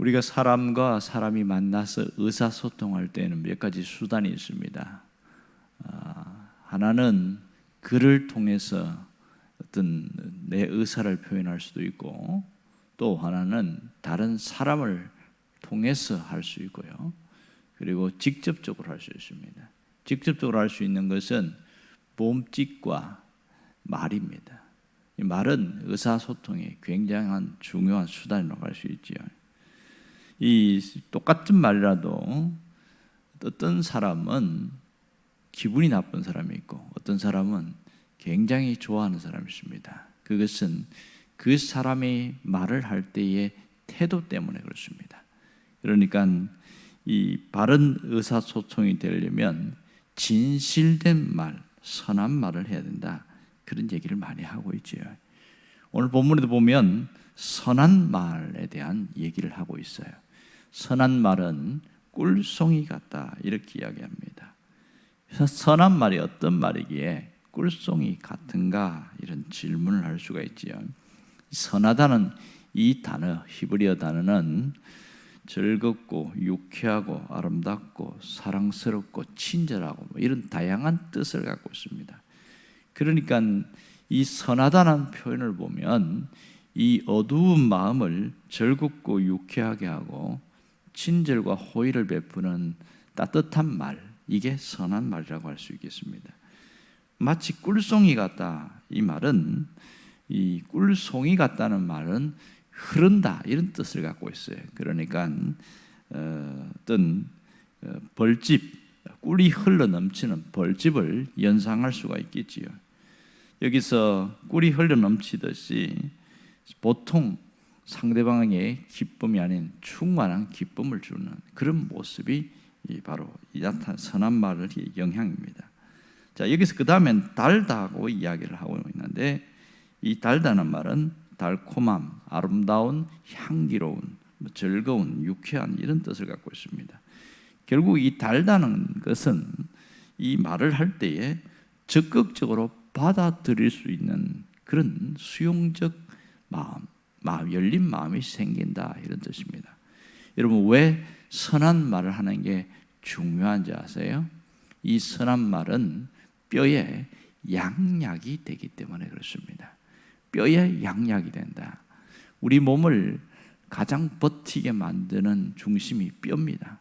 우리가 사람과 사람이 만나서 의사소통할 때는 몇 가지 수단이 있습니다. 아, 하나는 글을 통해서 어떤 내 의사를 표현할 수도 있고 또 하나는 다른 사람을 통해서 할 수 있고요. 그리고 직접적으로 할 수 있습니다. 직접적으로 할 수 있는 것은 몸짓과 말입니다. 이 말은 의사소통에 굉장한 중요한 수단이라고 할 수 있지요. 이 똑같은 말이라도 어떤 사람은 기분이 나쁜 사람이 있고 어떤 사람은 굉장히 좋아하는 사람이 있습니다. 그것은 그 사람이 말을 할 때의 태도 때문에 그렇습니다. 그러니까 이 바른 의사소통이 되려면 진실된 말, 선한 말을 해야 된다. 그런 얘기를 많이 하고 있지요. 오늘 본문에도 보면 선한 말에 대한 얘기를 하고 있어요. 선한 말은 꿀송이 같다 이렇게 이야기합니다. 선한 말이 어떤 말이기에 꿀송이 같은가 이런 질문을 할 수가 있지요. 선하다는 이 단어 히브리어 단어는 즐겁고 유쾌하고 아름답고 사랑스럽고 친절하고 뭐 이런 다양한 뜻을 갖고 있습니다. 그러니까 이 선하다는 표현을 보면 이 어두운 마음을 즐겁고 유쾌하게 하고 친절과 호의를 베푸는 따뜻한 말 이게 선한 말이라고 할 수 있겠습니다. 마치 꿀송이 같다 이 말은 이 꿀송이 같다는 말은 흐른다 이런 뜻을 갖고 있어요. 그러니까 어, 어떤 어, 벌집 꿀이 흘러 넘치는 벌집을 연상할 수가 있겠지요. 여기서 꿀이 흘러 넘치듯이 보통 상대방에게 기쁨이 아닌 충만한 기쁨을 주는 그런 모습이 바로 나타난 선한 말의 영향입니다. 자 여기서 그 다음엔 달다고 이야기를 하고 있는데 이 달다는 말은 달콤함, 아름다운, 향기로운, 뭐 즐거운, 유쾌한 이런 뜻을 갖고 있습니다. 결국 이 달다는 것은 이 말을 할 때에 적극적으로 받아들일 수 있는 그런 수용적 마음, 마음 열린 마음이 생긴다 이런 뜻입니다. 여러분 왜 선한 말을 하는 게 중요한지 아세요? 이 선한 말은 뼈에 양약이 되기 때문에 그렇습니다. 뼈에 양약이 된다. 우리 몸을 가장 버티게 만드는 중심이 뼈입니다.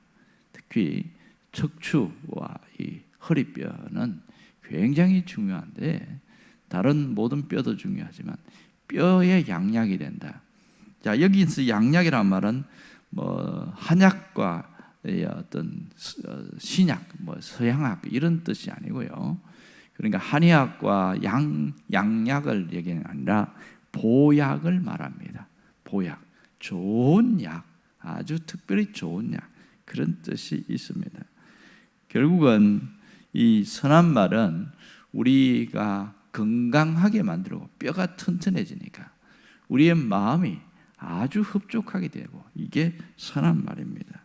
특히 척추와 이 허리뼈는 굉장히 중요한데 다른 모든 뼈도 중요하지만 뼈에 양약이 된다. 자 여기서 양약이란 말은 뭐 한약과 어떤 어, 신약, 뭐 서양학 이런 뜻이 아니고요. 그러니까 한의학과 양 양약을 얘기는 아니라 보약을 말합니다. 보약, 좋은 약, 아주 특별히 좋은 약 그런 뜻이 있습니다. 결국은 이 선한 말은 우리가 건강하게 만들고 뼈가 튼튼해지니까 우리의 마음이 아주 흡족하게 되고 이게 선한 말입니다.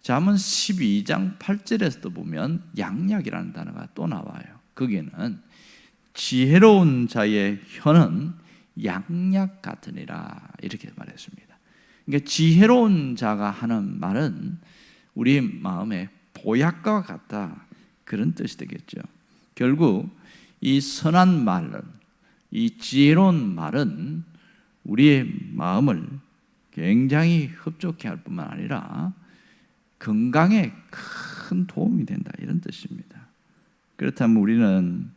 잠언 12장 8절에서도 보면 양약이라는 단어가 또 나와요. 거기에는 지혜로운 자의 혀는 양약 같으니라 이렇게 말했습니다. 그러니까 지혜로운 자가 하는 말은 우리 마음에 보약과 같다 그런 뜻이 되겠죠. 결국 이 선한 말은 이 지혜로운 말은 우리의 마음을 굉장히 흡족해 할 뿐만 아니라 건강에 큰 도움이 된다 이런 뜻입니다. 그렇다면 우리는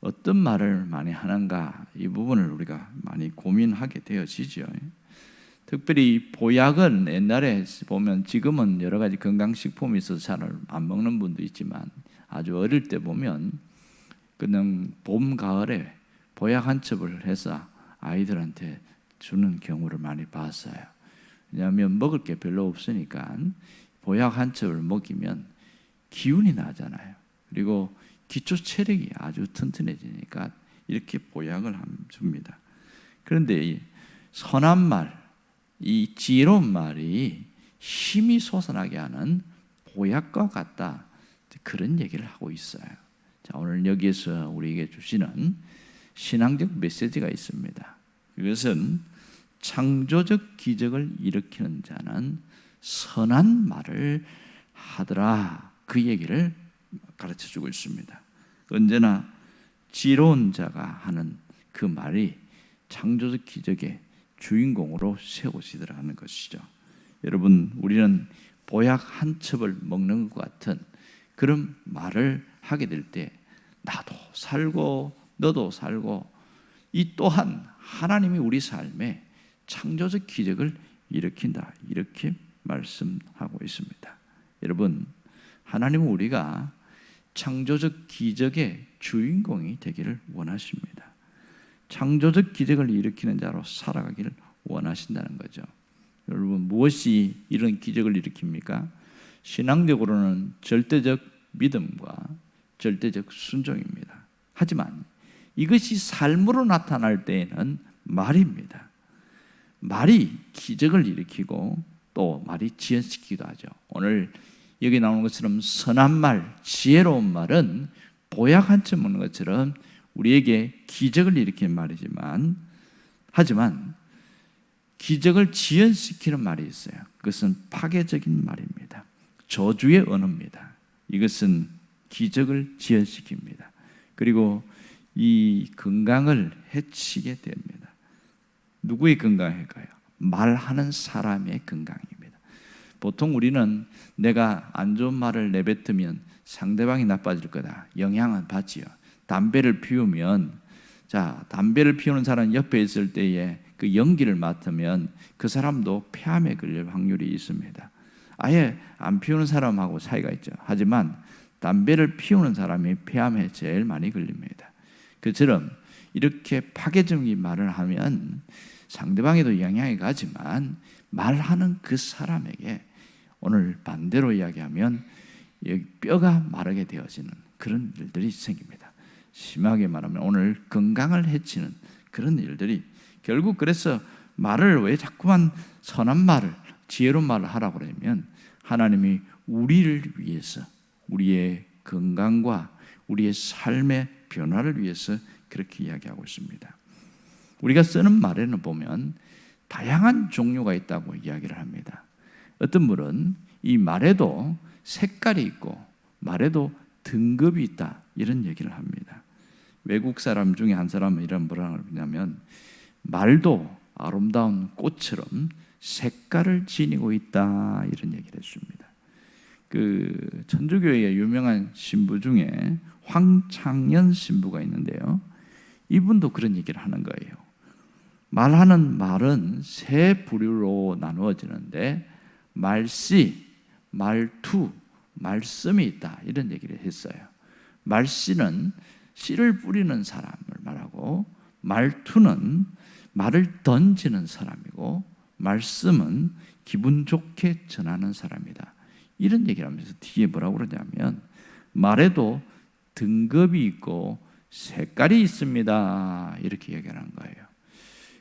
어떤 말을 많이 하는가 이 부분을 우리가 많이 고민하게 되어지죠. 특별히 보약은 옛날에 보면 지금은 여러 가지 건강식품이 있어서 잘 안 먹는 분도 있지만 아주 어릴 때 보면 그냥 봄 가을에 보약 한 첩을 해서 아이들한테 주는 경우를 많이 봤어요. 왜냐하면 먹을 게 별로 없으니까 보약 한 첩을 먹이면 기운이 나잖아요. 그리고 기초 체력이 아주 튼튼해지니까 이렇게 보약을 줍니다. 그런데 이 선한 말, 이 지혜로운 말이 힘이 솟아나게 하는 보약과 같다. 그런 얘기를 하고 있어요. 자, 오늘 여기에서 우리에게 주시는 신앙적 메시지가 있습니다. 그것은 창조적 기적을 일으키는 자는 선한 말을 하더라. 그 얘기를 가르쳐 주고 있습니다. 언제나 지혜로운 자가 하는 그 말이 창조적 기적의 주인공으로 세워지더라는 것이죠. 여러분, 우리는 보약 한 첩을 먹는 것 같은 그런 말을 하게 될 때 나도 살고 너도 살고 이 또한 하나님이 우리 삶에 창조적 기적을 일으킨다. 이렇게 말씀하고 있습니다. 여러분, 하나님은 우리가 창조적 기적의 주인공이 되기를 원하십니다. 창조적 기적을 일으키는 자로 살아가기를 원하신다는 거죠. 여러분, 무엇이 이런 기적을 일으킵니까? 신앙적으로는 절대적 믿음과 절대적 순종입니다. 하지만 이것이 삶으로 나타날 때에는 말입니다. 말이 기적을 일으키고 또 말이 지연시키기도 하죠. 오늘 여기 나오는 것처럼 선한 말, 지혜로운 말은 보약 한 점 먹는 것처럼 우리에게 기적을 일으키는 말이지만 하지만 기적을 지연시키는 말이 있어요. 그것은 파괴적인 말입니다. 저주의 언어입니다. 이것은 기적을 지연시킵니다. 그리고 이 건강을 해치게 됩니다. 누구의 건강일까요? 말하는 사람의 건강입니다. 보통 우리는 내가 안 좋은 말을 내뱉으면 상대방이 나빠질 거다. 영향을 받지요. 담배를 피우면 자 담배를 피우는 사람 옆에 있을 때에 그 연기를 맡으면 그 사람도 폐암에 걸릴 확률이 있습니다. 아예 안 피우는 사람하고 차이가 있죠. 하지만 담배를 피우는 사람이 폐암에 제일 많이 걸립니다. 그처럼 이렇게 파괴적인 말을 하면 상대방에도 영향이 가지만 말하는 그 사람에게 오늘 반대로 이야기하면 뼈가 마르게 되어지는 그런 일들이 생깁니다. 심하게 말하면 오늘 건강을 해치는 그런 일들이 결국 그래서 말을 왜 자꾸만 선한 말을 지혜로운 말을 하라고 그러면 하나님이 우리를 위해서 우리의 건강과 우리의 삶의 변화를 위해서 그렇게 이야기하고 있습니다. 우리가 쓰는 말에는 보면 다양한 종류가 있다고 이야기를 합니다. 어떤 분은 이 말에도 색깔이 있고 말에도 등급이 있다 이런 얘기를 합니다. 외국 사람 중에 한 사람은 이런 뭐라 그러냐면 말도 아름다운 꽃처럼 색깔을 지니고 있다 이런 얘기를 했습니다. 그 천주교의 유명한 신부 중에 황창현 신부가 있는데요. 이분도 그런 얘기를 하는 거예요. 말하는 말은 세 부류로 나누어지는데 말씨, 말투, 말씀이 있다 이런 얘기를 했어요. 말씨는 씨를 뿌리는 사람을 말하고 말투는 말을 던지는 사람이고 말씀은 기분 좋게 전하는 사람이다. 이런 얘기를 하면서 뒤에 뭐라고 그러냐면 말에도 등급이 있고 색깔이 있습니다. 이렇게 얘기하는 거예요.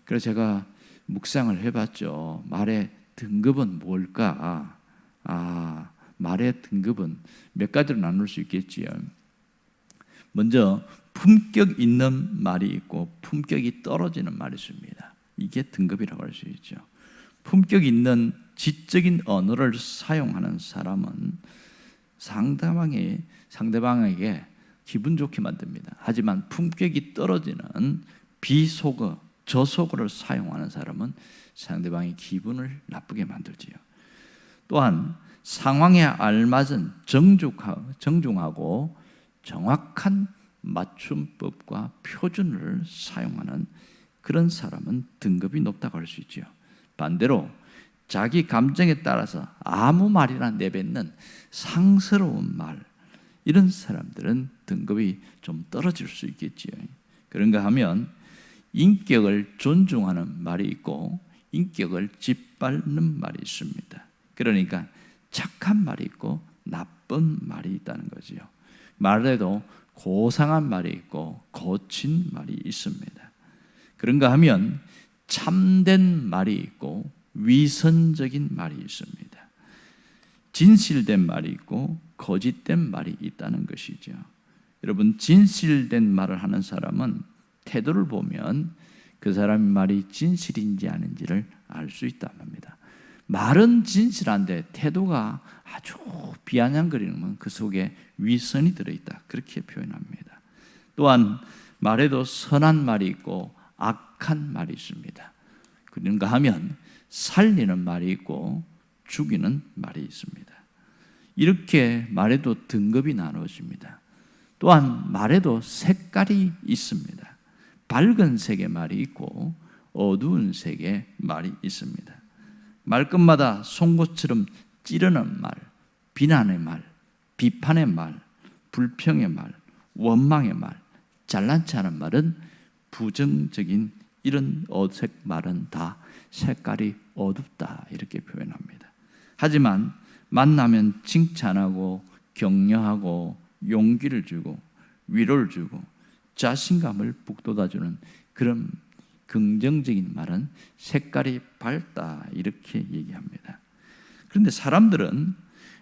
그래서 제가 묵상을 해봤죠. 말의 등급은 뭘까? 아, 말의 등급은 몇 가지로 나눌 수 있겠지요. 먼저 품격 있는 말이 있고 품격이 떨어지는 말이 있습니다. 이게 등급이라고 할 수 있죠. 품격 있는 지적인 언어를 사용하는 사람은 상대방이 상대방에게 기분 좋게 만듭니다. 하지만 품격이 떨어지는 비속어, 저속어를 사용하는 사람은 상대방의 기분을 나쁘게 만들지요. 또한 상황에 알맞은 정중하고 정확한 맞춤법과 표준을 사용하는 그런 사람은 등급이 높다고 할 수 있죠. 반대로 자기 감정에 따라서 아무 말이나 내뱉는 상스러운 말 이런 사람들은 등급이 좀 떨어질 수 있겠지요. 그런가 하면 인격을 존중하는 말이 있고 인격을 짓밟는 말이 있습니다. 그러니까 착한 말이 있고 나쁜 말이 있다는 거지요. 말에도 고상한 말이 있고 거친 말이 있습니다. 그런가 하면 참된 말이 있고 위선적인 말이 있습니다. 진실된 말이 있고 거짓된 말이 있다는 것이죠. 여러분 진실된 말을 하는 사람은 태도를 보면 그 사람의 말이 진실인지 아닌지를 알 수 있단 말입니다. 말은 진실한데 태도가 아주 비아냥거리는 그 속에 위선이 들어있다. 그렇게 표현합니다. 또한 말에도 선한 말이 있고 악한 말이 있습니다. 그런가 하면 살리는 말이 있고 죽이는 말이 있습니다. 이렇게 말에도 등급이 나누어집니다. 또한 말에도 색깔이 있습니다. 밝은 색의 말이 있고 어두운 색의 말이 있습니다. 말끝마다 송곳처럼 찌르는 말, 비난의 말, 비판의 말, 불평의 말, 원망의 말, 잘난치 않은 말은 부정적인 이런 어색 말은 다 색깔이 어둡다 이렇게 표현합니다. 하지만 만나면 칭찬하고 격려하고 용기를 주고 위로를 주고 자신감을 북돋아주는 그런 긍정적인 말은 색깔이 밝다 이렇게 얘기합니다. 그런데 사람들은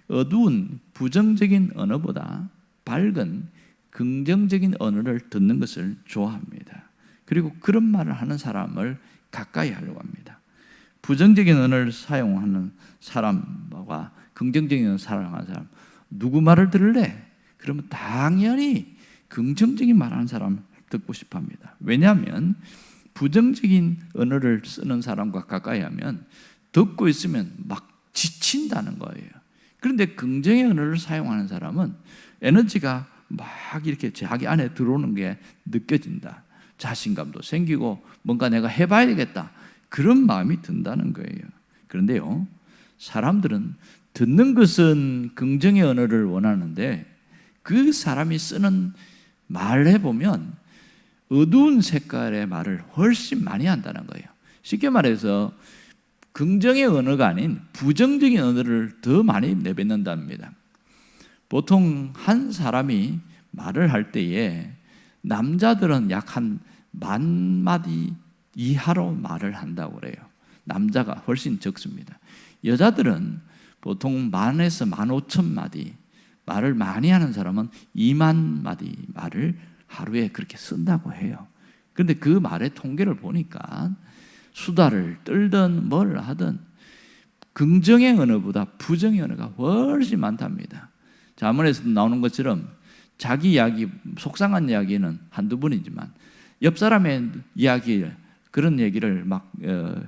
어두운 부정적인 언어보다 밝은 긍정적인 언어를 듣는 것을 좋아합니다. 그리고 그런 말을 하는 사람을 가까이 하려고 합니다. 부정적인 언어를 사용하는 사람과 긍정적인 언어를 사용하는 사람 누구 말을 들을래? 그러면 당연히 긍정적인 말하는 사람 듣고 싶합니다. 왜냐하면 부정적인 언어를 쓰는 사람과 가까이 하면 듣고 있으면 막 지친다는 거예요. 그런데 긍정의 언어를 사용하는 사람은 에너지가 막 이렇게 자기 안에 들어오는 게 느껴진다. 자신감도 생기고 뭔가 내가 해봐야 겠다 그런 마음이 든다는 거예요. 그런데요, 사람들은 듣는 것은 긍정의 언어를 원하는데 그 사람이 쓰는 말을 해보면 어두운 색깔의 말을 훨씬 많이 한다는 거예요. 쉽게 말해서 긍정의 언어가 아닌 부정적인 언어를 더 많이 내뱉는답니다. 보통 한 사람이 말을 할 때에 남자들은 약 한 만 마디 이하로 말을 한다고 그래요. 남자가 훨씬 적습니다. 여자들은 보통 만에서 만 오천 마디 말을 많이 하는 사람은 2만 마디 말을 하루에 그렇게 쓴다고 해요. 그런데 그 말의 통계를 보니까 수다를 떨든 뭘 하든 긍정의 언어보다 부정의 언어가 훨씬 많답니다. 자문에서도 나오는 것처럼 자기 이야기, 속상한 이야기는 한두 번이지만 옆 사람의 이야기, 그런 얘기를 막, 어,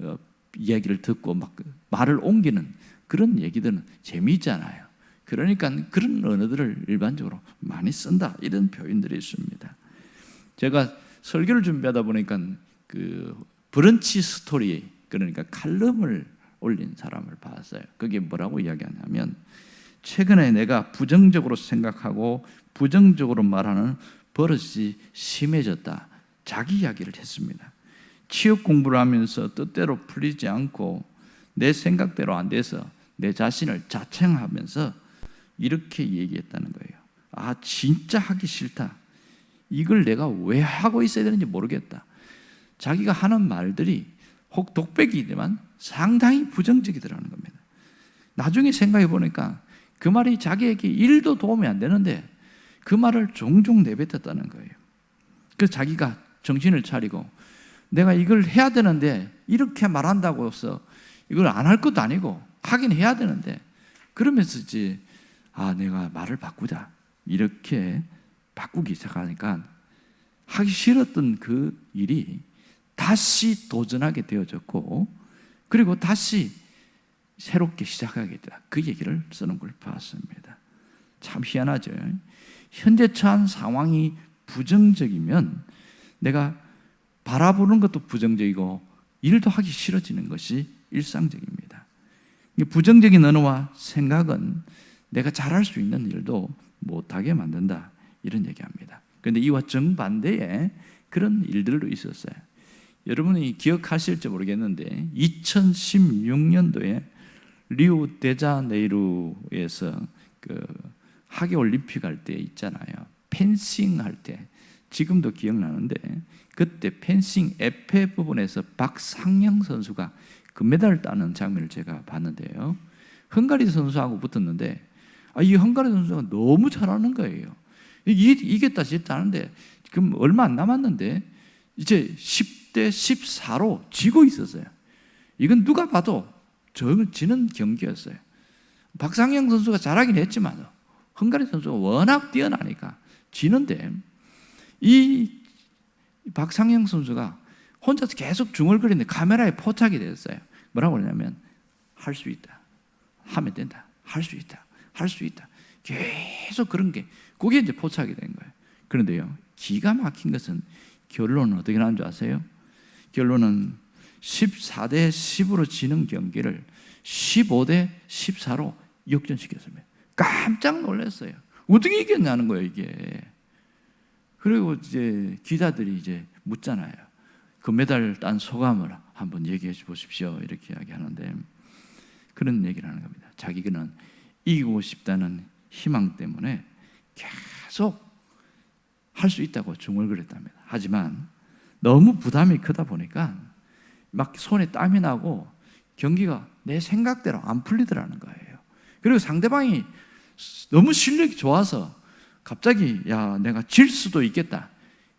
어, 이야기를 듣고 막 말을 옮기는 그런 얘기들은 재미있잖아요. 그러니까 그런 언어들을 일반적으로 많이 쓴다. 이런 표현들이 있습니다. 제가 설교를 준비하다 보니까 그 브런치 스토리, 그러니까 칼럼을 올린 사람을 봤어요. 그게 뭐라고 이야기하냐면 최근에 내가 부정적으로 생각하고 부정적으로 말하는 버릇이 심해졌다. 자기 이야기를 했습니다. 취업 공부를 하면서 뜻대로 풀리지 않고 내 생각대로 안 돼서 내 자신을 자책하면서 이렇게 얘기했다는 거예요. 아, 진짜 하기 싫다. 이걸 내가 왜 하고 있어야 되는지 모르겠다. 자기가 하는 말들이 혹 독백이지만 상당히 부정적이더라는 겁니다. 나중에 생각해 보니까 그 말이 자기에게 일도 도움이 안 되는데 그 말을 종종 내뱉었다는 거예요. 그래서 자기가 정신을 차리고 내가 이걸 해야 되는데 이렇게 말한다고 해서 이걸 안 할 것도 아니고 하긴 해야 되는데 그러면서 이제 아 내가 말을 바꾸자 이렇게 바꾸기 시작하니까 하기 싫었던 그 일이 다시 도전하게 되어졌고 그리고 다시 새롭게 시작하게 됐다. 그 얘기를 쓰는 걸 봤습니다. 참 희한하죠. 현재 처한 상황이 부정적이면 내가 바라보는 것도 부정적이고 일도 하기 싫어지는 것이 일상적입니다. 부정적인 언어와 생각은 내가 잘할 수 있는 일도 못하게 만든다. 이런 얘기합니다. 그런데 이와 정반대의 그런 일들도 있었어요. 여러분이 기억하실지 모르겠는데 2016년도에 리우 데자네이루에서 그 하계 올림픽 할 때 있잖아요. 펜싱 할 때 지금도 기억나는데 그때 펜싱 에페 부분에서 박상영 선수가 금메달을 따는 장면을 제가 봤는데요. 헝가리 선수하고 붙었는데 아, 이 헝가리 선수가 너무 잘하는 거예요. 이기, 이겼다 싶다는데 그럼 얼마 안 남았는데 이제 10 10대 14로 지고 있었어요. 이건 누가 봐도 저 지는 경기였어요. 박상영 선수가 잘하긴 했지만 헝가리 선수가 워낙 뛰어나니까 지는데 이 박상영 선수가 혼자서 계속 중얼거리는데 카메라에 포착이 됐어요. 뭐라고 그러냐면 할 수 있다. 하면 된다. 할 수 있다. 할 수 있다. 계속 그런 게 그게 이제 포착이 된 거예요. 그런데요. 기가 막힌 것은 결론은 어떻게 나온 줄 아세요? 결론은 14대 10으로 지는 경기를 15대 14로 역전시켰습니다. 깜짝 놀랐어요. 어떻게 이겼냐는 거예요, 이게. 그리고 이제 기자들이 이제 묻잖아요. 금메달 딴 소감을 한번 얘기해 보십시오. 이렇게 이야기하는데 그런 얘기를 하는 겁니다. 자기는 이기고 싶다는 희망 때문에 계속 할 수 있다고 중얼거렸답니다. 하지만 너무 부담이 크다 보니까 막 손에 땀이 나고 경기가 내 생각대로 안 풀리더라는 거예요. 그리고 상대방이 너무 실력이 좋아서 갑자기 야 내가 질 수도 있겠다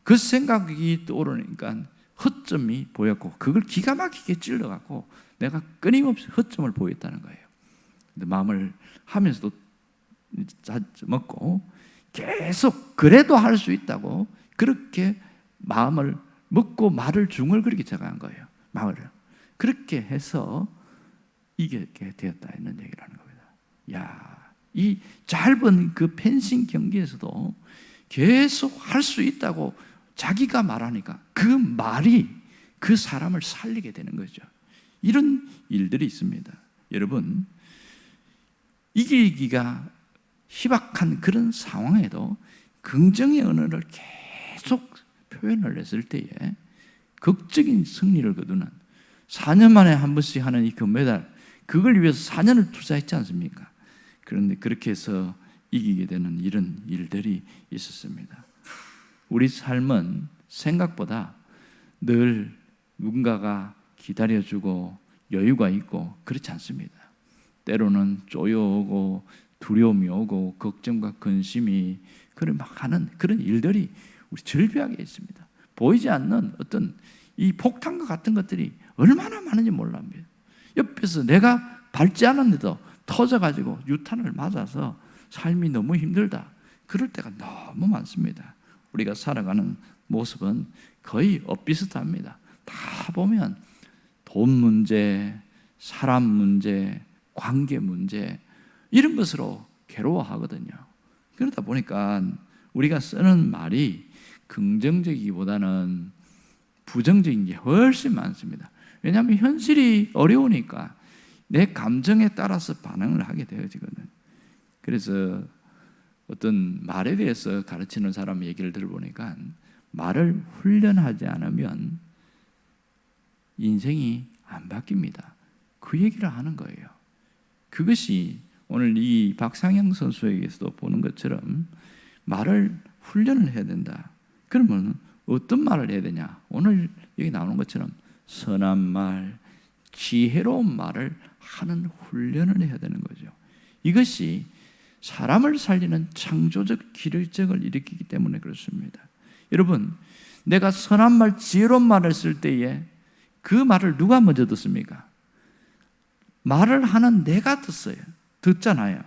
그 생각이 떠오르니까 허점이 보였고 그걸 기가 막히게 찔러갖고 내가 끊임없이 허점을 보였다는 거예요. 근데 마음을 하면서도 먹고 계속 그래도 할 수 있다고 그렇게 마음을 먹고 말을 중얼거리게 제가 한 거예요. 말을 그렇게 해서 이기게 되었다 얘기를 하는 겁니다. 야, 이 짧은 그 펜싱 경기에서도 계속 할 수 있다고 자기가 말하니까 그 말이 그 사람을 살리게 되는 거죠. 이런 일들이 있습니다. 여러분, 이기기가 희박한 그런 상황에도 긍정의 언어를 계속 표현을 했을 때에 극적인 승리를 거두는 4년 만에 한 번씩 하는 이 금메달 그걸 위해서 4년을 투자했지 않습니까? 그런데 그렇게 해서 이기게 되는 이런 일들이 있었습니다. 우리 삶은 생각보다 늘 누군가가 기다려주고 여유가 있고 그렇지 않습니다. 때로는 쪼여오고 두려움이 오고 걱정과 근심이 그런 막 하는 그런 일들이 우리 절벽에 있습니다. 보이지 않는 어떤 이 폭탄과 같은 것들이 얼마나 많은지 몰랍니다. 옆에서 내가 밟지 않았는데도 터져가지고 유탄을 맞아서 삶이 너무 힘들다. 그럴 때가 너무 많습니다. 우리가 살아가는 모습은 거의 엇비슷합니다. 다 보면 돈 문제, 사람 문제, 관계 문제 이런 것으로 괴로워하거든요. 그러다 보니까 우리가 쓰는 말이 긍정적이기보다는 부정적인 게 훨씬 많습니다. 왜냐하면 현실이 어려우니까 내 감정에 따라서 반응을 하게 되어지거든. 그래서 어떤 말에 대해서 가르치는 사람 얘기를 들어보니까 말을 훈련하지 않으면 인생이 안 바뀝니다. 그 얘기를 하는 거예요. 그것이 오늘 이 박상영 선수에게서도 보는 것처럼 말을 훈련을 해야 된다. 그러면 어떤 말을 해야 되냐? 오늘 여기 나오는 것처럼 선한 말, 지혜로운 말을 하는 훈련을 해야 되는 거죠. 이것이 사람을 살리는 창조적 기력적을 일으키기 때문에 그렇습니다. 여러분, 내가 선한 말, 지혜로운 말을 쓸 때에 그 말을 누가 먼저 듣습니까? 말을 하는 내가 듣어요. 듣잖아요.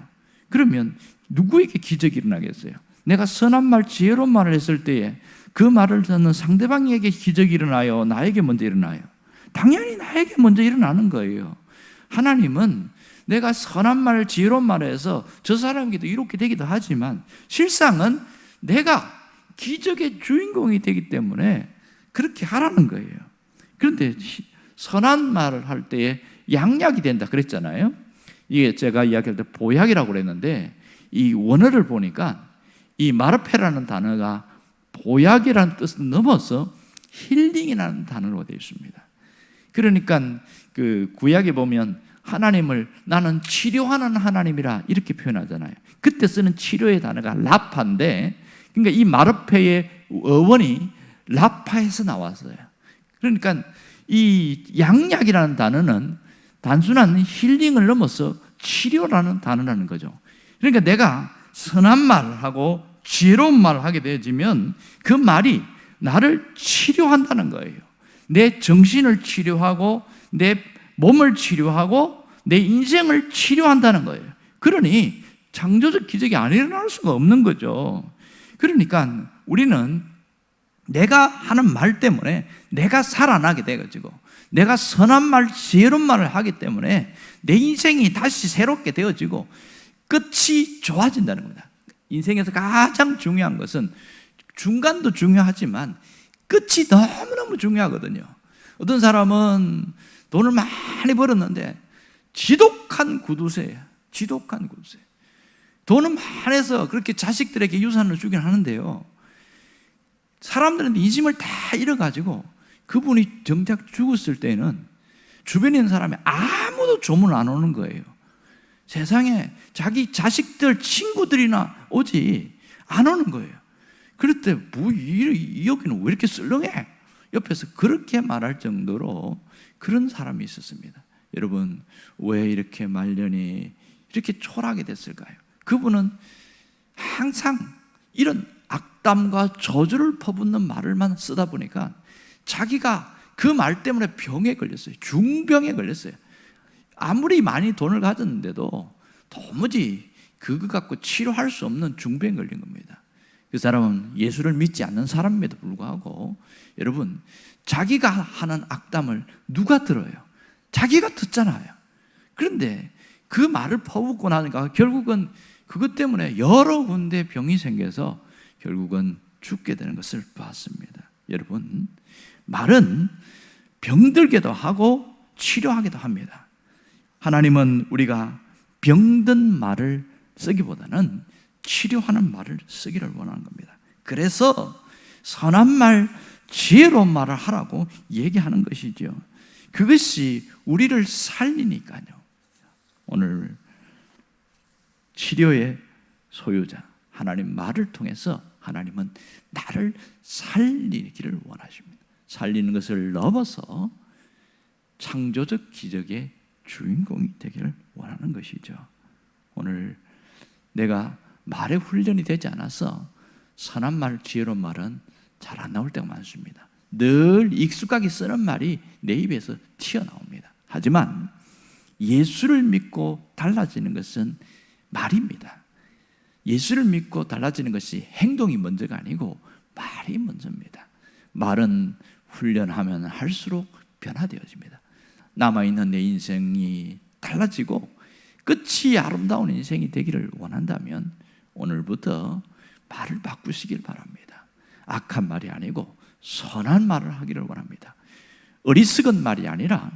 그러면 누구에게 기적이 일어나겠어요? 내가 선한 말, 지혜로운 말을 했을 때에 그 말을 듣는 상대방에게 기적이 일어나요? 나에게 먼저 일어나요? 당연히 나에게 먼저 일어나는 거예요. 하나님은 내가 선한 말, 지혜로운 말을 해서 저 사람에게도 이렇게 되기도 하지만 실상은 내가 기적의 주인공이 되기 때문에 그렇게 하라는 거예요. 그런데 선한 말을 할 때에 양약이 된다 그랬잖아요. 이게 제가 이야기할 때 보약이라고 그랬는데 이 원어를 보니까 이 마르페라는 단어가 보약이라는 뜻을 넘어서 힐링이라는 단어로 되어 있습니다. 그러니까 그 구약에 보면 하나님을 나는 치료하는 하나님이라 이렇게 표현하잖아요. 그때 쓰는 치료의 단어가 라파인데 그러니까 이 마르페의 어원이 라파에서 나왔어요. 그러니까 이 양약이라는 단어는 단순한 힐링을 넘어서 치료라는 단어라는 거죠. 그러니까 내가 선한 말을 하고 지혜로운 말을 하게 되어지면 그 말이 나를 치료한다는 거예요. 내 정신을 치료하고 내 몸을 치료하고 내 인생을 치료한다는 거예요. 그러니 창조적 기적이 안 일어날 수가 없는 거죠. 그러니까 우리는 내가 하는 말 때문에 내가 살아나게 돼가지고 내가 선한 말, 지혜로운 말을 하기 때문에 내 인생이 다시 새롭게 되어지고 끝이 좋아진다는 겁니다. 인생에서 가장 중요한 것은 중간도 중요하지만 끝이 너무너무 중요하거든요. 어떤 사람은 돈을 많이 벌었는데 지독한 구두쇠예요. 지독한 구두쇠. 돈은 많아서 그렇게 자식들에게 유산을 주긴 하는데요. 사람들은 이 짐을 다 잃어가지고 그분이 정작 죽었을 때는 주변에 있는 사람이 아무도 조문 안 오는 거예요. 세상에 자기 자식들, 친구들이나 오지 안 오는 거예요. 그럴 때, 뭐, 이, 여기는 왜 이렇게 썰렁해? 옆에서 그렇게 말할 정도로 그런 사람이 있었습니다. 여러분, 왜 이렇게 말년이 이렇게 초라하게 됐을까요? 그분은 항상 이런 악담과 저주를 퍼붓는 말을만 쓰다 보니까 자기가 그 말 때문에 병에 걸렸어요. 중병에 걸렸어요. 아무리 많이 돈을 가졌는데도 도무지 그거 갖고 치료할 수 없는 중병에 걸린 겁니다. 그 사람은 예수를 믿지 않는 사람임에도 불구하고 여러분 자기가 하는 악담을 누가 들어요? 자기가 듣잖아요. 그런데 그 말을 퍼붓고 나니까 결국은 그것 때문에 여러 군데 병이 생겨서 결국은 죽게 되는 것을 봤습니다. 여러분, 말은 병들게도 하고 치료하기도 합니다. 하나님은 우리가 병든 말을 쓰기보다는 치료하는 말을 쓰기를 원하는 겁니다. 그래서 선한 말, 지혜로운 말을 하라고 얘기하는 것이죠. 그것이 우리를 살리니까요. 오늘 치료의 소유자, 하나님 말을 통해서 하나님은 나를 살리기를 원하십니다. 살리는 것을 넘어서 창조적 기적의 주인공이 되기를 원하는 것이죠. 오늘 내가 말의 훈련이 되지 않아서 선한 말, 지혜로운 말은 잘 안 나올 때가 많습니다. 늘 익숙하게 쓰는 말이 내 입에서 튀어나옵니다. 하지만 예수를 믿고 달라지는 것은 말입니다. 예수를 믿고 달라지는 것이 행동이 먼저가 아니고 말이 먼저입니다. 말은 훈련하면 할수록 변화되어집니다. 남아있는 내 인생이 달라지고 끝이 아름다운 인생이 되기를 원한다면 오늘부터 말을 바꾸시길 바랍니다. 악한 말이 아니고 선한 말을 하기를 원합니다. 어리석은 말이 아니라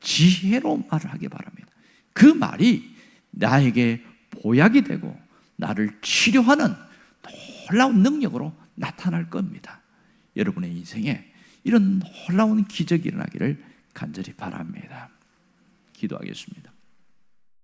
지혜로운 말을 하기 바랍니다. 그 말이 나에게 보약이 되고 나를 치료하는 놀라운 능력으로 나타날 겁니다. 여러분의 인생에 이런 놀라운 기적이 일어나기를 간절히 바랍니다. 기도하겠습니다.